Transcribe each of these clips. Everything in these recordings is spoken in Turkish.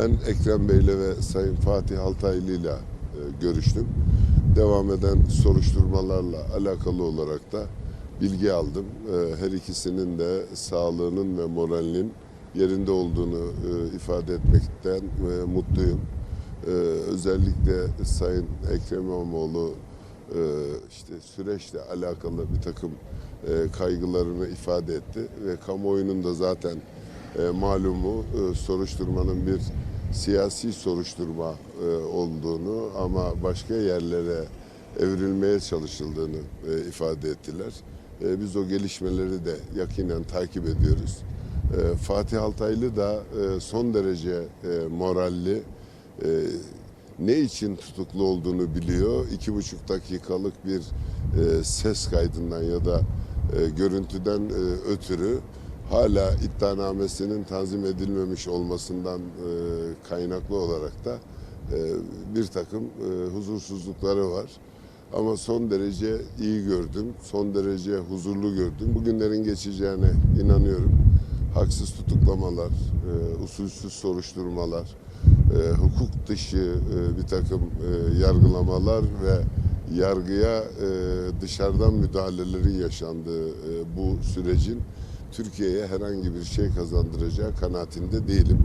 Ben Ekrem Bey'le ve Sayın Fatih Altaylı'yla e, görüştüm. Devam eden soruşturmalarla alakalı olarak da bilgi aldım. E, Her ikisinin de sağlığının ve moralinin yerinde olduğunu e, ifade etmekten e, mutluyum. E, Özellikle Sayın Ekrem İmamoğlu e, işte süreçle alakalı bir takım e, kaygılarını ifade etti ve kamuoyunun da zaten e, malumu e, soruşturmanın bir siyasi soruşturma e, olduğunu ama başka yerlere evrilmeye çalışıldığını e, ifade ettiler. E, biz o gelişmeleri de yakinen takip ediyoruz. E, Fatih Altaylı da e, son derece e, moralli, e, ne için tutuklu olduğunu biliyor. İki buçuk dakikalık bir e, ses kaydından ya da e, görüntüden e, ötürü hala iddianamesinin tanzim edilmemiş olmasından e, kaynaklı olarak da e, bir takım e, huzursuzlukları var. Ama son derece iyi gördüm, son derece huzurlu gördüm. Bugünlerin geçeceğine inanıyorum. Haksız tutuklamalar, e, usulsüz soruşturmalar, e, hukuk dışı e, bir takım e, yargılamalar ve yargıya e, dışarıdan müdahalelerin yaşandığı e, bu sürecin Türkiye'ye herhangi bir şey kazandıracağı kanaatinde değilim.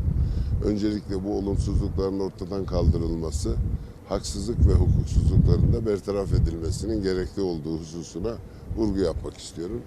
Öncelikle bu olumsuzlukların ortadan kaldırılması, haksızlık ve hukuksuzlukların da bertaraf edilmesinin gerekli olduğu hususuna vurgu yapmak istiyorum.